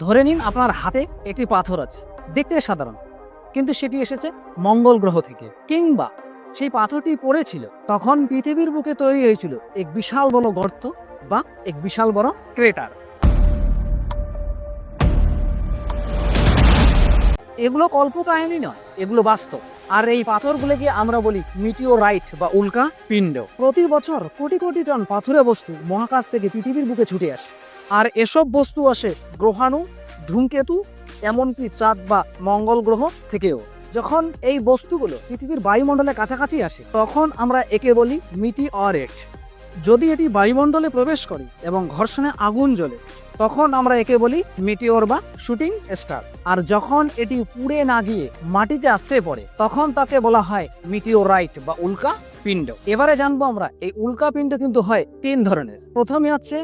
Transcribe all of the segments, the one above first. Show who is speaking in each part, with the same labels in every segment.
Speaker 1: ধরে নিন আপনার হাতে একটি পাথর আছে। দেখতে সাধারণ। কিন্তু সেটি এসেছে মঙ্গল গ্রহ থেকে। কিংবা সেই পাথরটি পড়েছিল তখন পৃথিবীর বুকে তৈরি হয়েছিল এক বিশাল বড় গর্ত বা এক বিশাল বড় ক্রেটার। এগুলো কল্পকাহিনী নয়, এগুলো বাস্তব। আর এই পাথরগুলোকে আমরা বলি মিটিও রাইট বা উল্কা পিণ্ড প্রতি বছর কোটি কোটি টন পাথুরে বস্তু মহাকাশ থেকে পৃথিবীর বুকে ছুটে আসে। আর এসব বস্তু আসে গ্রহাণু, ধূমকেতু, এমনকি চাঁদ বা মঙ্গল গ্রহ থেকেও। যখন এই বস্তুগুলো পৃথিবীর বায়ুমণ্ডলের কাছাকাছি আসে, তখন আমরা একে বলি মিটিঅরেট। যদি এটি বায়ুমণ্ডলে প্রবেশ করে এবং ঘর্ষণে আগুন জ্বলে, তখন আমরা একে বলি মিটিওর বা শুটিং স্টার। আর যখন এটি পুড়ে না গিয়ে মাটিতে আশ্রয় পড়ে, তখন তাকে বলা হয় মিটিওরাইট বা উল্কা পিণ্ড এবারে জানব আমরা, এই উল্কা পিণ্ড কিন্তু হয় তিন ধরনের। প্রথমে হচ্ছে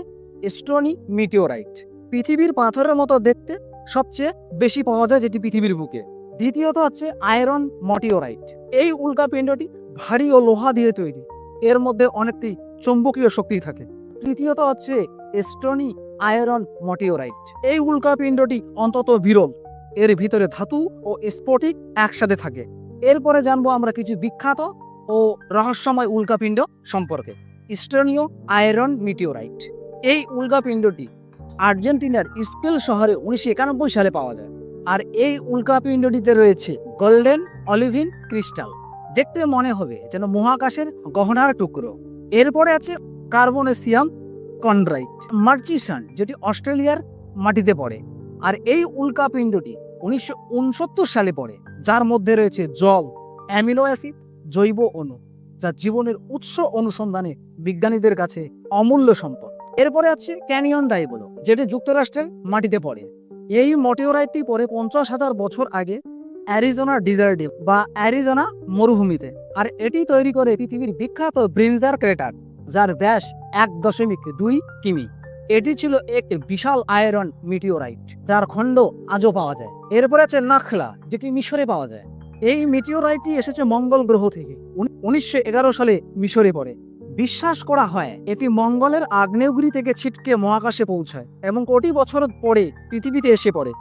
Speaker 1: স্টোনি মিটিওরাইট। পৃথিবীর পাথরের মতো দেখতে সবচেয়ে বেশি পাওয়া যায় যেটি পৃথিবীর বুকে। দ্বিতীয়ত হচ্ছে আয়রন মটিওরাইট। এই উল্কা পিণ্ডটি ভারী ও লোহা দিয়ে তৈরি। এর মধ্যে অনেকটি চৌম্বকীয় শক্তি থাকে। তৃতীয়ত হচ্ছে স্টোনি আয়রন মটিওরাইট। এই উল্কাপিণ্ডটি অন্তত বিরল। এর ভিতরে ধাতু ও স্পটিক একসাথে থাকে। এরপরে জানব আমরা কিছু বিখ্যাত ও রহস্যময় উল্কাপিণ্ড সম্পর্কে। স্টোনীয় আয়রন মিটিওরাইট। এই উল্কাপিণ্ডটি আর্জেন্টিনার স্পেল শহরে উনিশশো একানব্বই সালে পাওয়া যায়। আর এই উল্কাপিণ্ডটিতে রয়েছে গোল্ডেন অলিভিন ক্রিস্টাল। দেখতে মনে হবে যেন মহাকাশের গহনার টুকরো। এরপরে আছে কার্বনেসিয়াম কন্ড্রাইট, মার্চিসান, যেটি অস্ট্রেলিয়ার মাটিতে পড়ে। আর এই উল্কাপিণ্ডটি উনিশশো উনসত্তর সালে পড়ে, যার মধ্যে রয়েছে জল, অ্যামিনো অ্যাসিড, জৈব অণু, যা জীবনের উৎস অনুসন্ধানে বিজ্ঞানীদের কাছে অমূল্য সম্পদ। এরপরে আছে ক্যানিয়ন ডাইবলো, যেটি যুক্তরাষ্ট্রের মাটিতে পড়ে। এই মটিওরাইটটি পড়ে পঞ্চাশ হাজার বছর আগে অ্যারিজোনা ডিজার্টে বা অ্যারিজোনা মরুভূমিতে। আর এটি তৈরি করে পৃথিবীর বিখ্যাত ব্রিনজার ক্রেটার, যার ব্যাস এক দশমিক দুই কিমি। এটি ছিল একটি বিশাল আয়রন মিটিওরাইট, যার খণ্ড আজও পাওয়া যায়। এরপরে আছে নাখলা, যেটি মিশরে পাওয়া যায়। এই মিটিওরাইটটি এসেছে মঙ্গল গ্রহ থেকে। উনিশশো এগারো সালে মিশরে পড়ে। বিশ্বাস করা হয়, এটি মঙ্গলের আগ্নেয়গিরি থেকে ছিটকে মহাকাশে পৌঁছায় এবং কোটি বছর পরে পৃথিবীতে এসে পড়ে।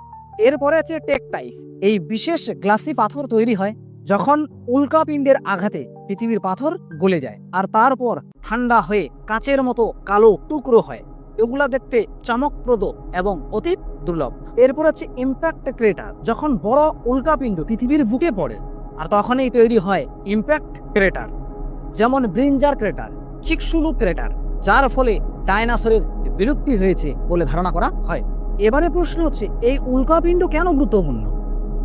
Speaker 1: এরপরে আছে টেকটাইস, এই বিশেষ গ্লাসি পাথর তৈরি হয় যখন উল্কাপিণ্ডের আঘাতে পৃথিবীর পাথর গলে যায় আর তারপর ঠান্ডা হয়ে কাচের মতো কালো টুকরো হয়। এগুলা দেখতে চমকপ্রদ এবং অতি দুর্লভ। এরপর আছে ইম্প্যাক্ট ক্রেটার, যখন বড় উল্কাপিণ্ড পৃথিবীর বুকে পড়ে আর তখনই তৈরি হয় ইম্প্যাক্ট ক্রেটার, যেমন ব্রিঞ্জার ক্রেটার। চিকসুলু ক্রেটার যার ফলে ডায়নাসরের বিলুপ্তি হয়েছে বলে ধারণা করা হয়। এবারে প্রশ্ন হচ্ছে, এই উল্কাপিণ্ড কেন গুরুত্বপূর্ণ?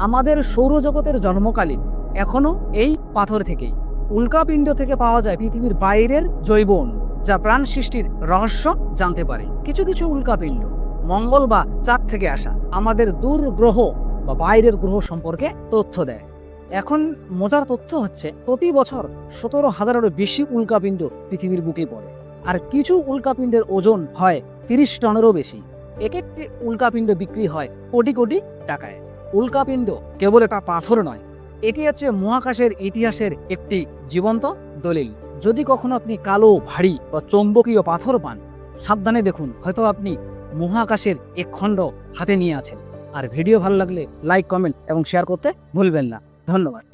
Speaker 1: আমাদের সৌরজগতের জন্মকালীন, এখনও এই পাথর থেকেই। উল্কাপিণ্ড থেকে পাওয়া যায় পৃথিবীর বাইরের জৈব অণু, যা প্রাণ সৃষ্টির রহস্য জানতে পারে। কিছু কিছু উল্কাপিণ্ড মঙ্গল বা চাঁদ থেকে আসা আমাদের দূর গ্রহ বা বাইরের গ্রহ সম্পর্কে তথ্য দেয়। এখন মজার তথ্য হচ্ছে, প্রতি বছর সতেরো হাজারেরও বেশি উল্কাপিণ্ড পৃথিবীর বুকে পড়ে। আর কিছু উল্কাপিণ্ডের ওজন হয় তিরিশ টনেরও বেশি। এক একটি উল্কাপিণ্ড বিক্রি হয় কোটি কোটি টাকায়। উল্কাপিণ্ড কেবল একটা পাথর নয়, এটি হচ্ছে মহাকাশের ইতিহাসের একটি জীবন্ত দলিল। যদি কখনো আপনি কালো, ভারী বা চৌম্বকীয় পাথর পান, সাবধানে দেখুন, হয়তো আপনি মহাকাশের এক খণ্ড হাতে নিয়ে আছেন। আর ভিডিও ভালো লাগলে লাইক, কমেন্ট এবং শেয়ার করতে ভুলবেন না। ধন্যবাদ।